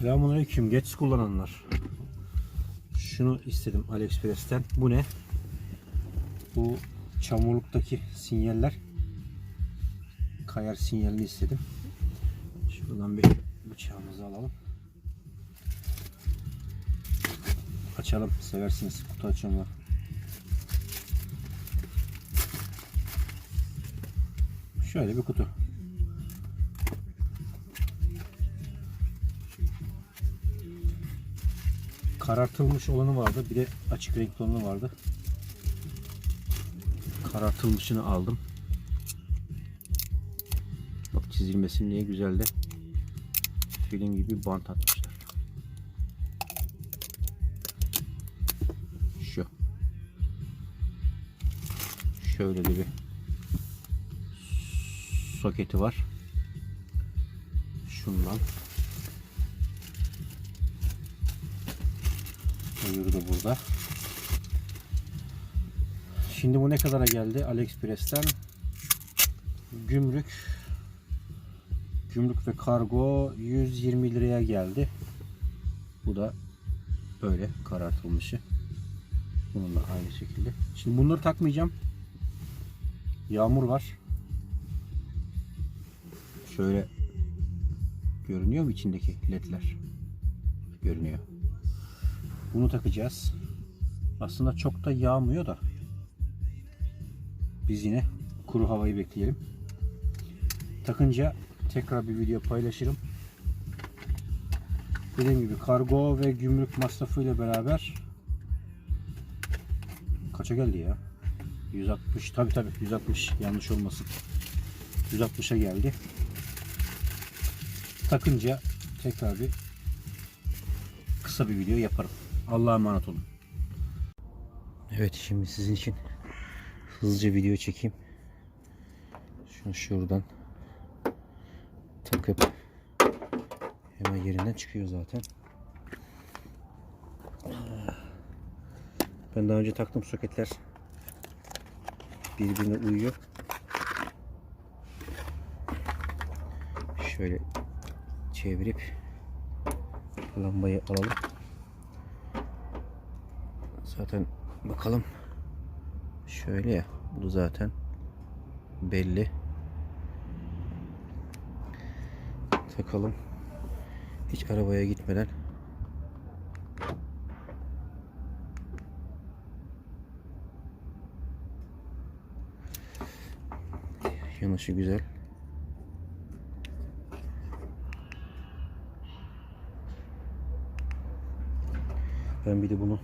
Selamünaleyküm geç kullananlar. Şunu istedim AliExpress'ten. Bu ne? Bu çamurluktaki sinyaller kayar sinyalini istedim. Şuradan bir bıçağımızı alalım. Açalım. Seversiniz kutu açımı. Şöyle bir kutu. Karartılmış olanı vardı. Bir de açık renkli olanı vardı. Karartılmışını aldım. Bak çizilmesin diye güzel de film gibi bant atmışlar. Şu. Şöyle de bir soketi var. Şundan. De burada. Şimdi bu ne kadara geldi AliExpress'ten? Gümrük Gümrük ve kargo 120 liraya geldi. Bu da böyle karartılmışı. Bunun da aynı şekilde. Şimdi bunları takmayacağım. Yağmur var. Şöyle görünüyor mu içindeki ledler? Görünüyor. Bunu takacağız. Aslında çok da yağmıyor da. Biz yine kuru havayı bekleyelim. Takınca tekrar bir video paylaşırım. Dediğim gibi kargo ve gümrük masrafı ile beraber kaça geldi ya? 160 tabi tabi 160 yanlış olmasın. 160'a geldi. Takınca tekrar bir kısa bir video yaparım. Allah'a emanet olun. Evet şimdi sizin için hızlıca video çekeyim. Şunu şuradan takıp hemen yerinden çıkıyor zaten. Ben daha önce taktım soketler birbirine uyuyor. Şöyle çevirip lambayı alalım. Zaten bakalım. Şöyle ya. Bu zaten belli. Takalım. Hiç arabaya gitmeden. Yanışı güzel. Ben bir de bunu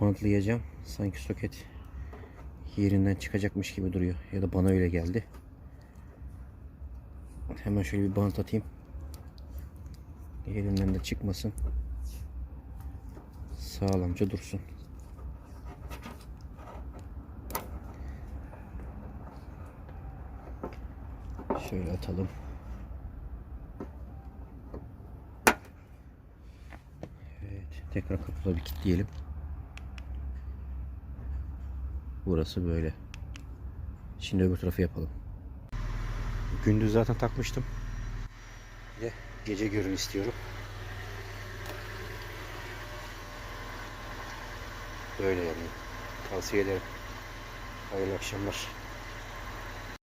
bantlayacağım. Sanki soket yerinden çıkacakmış gibi duruyor. Ya da bana öyle geldi. Hemen şöyle bir bant atayım. Yerinden de çıkmasın. Sağlamca dursun. Şöyle atalım. Evet, tekrar kapıda bir kilitleyelim. Burası böyle. Şimdi öbür tarafı yapalım. Gündüz zaten takmıştım. De gece görün istiyorum. Böyle yani. Tavsiye ederim. Hayırlı akşamlar.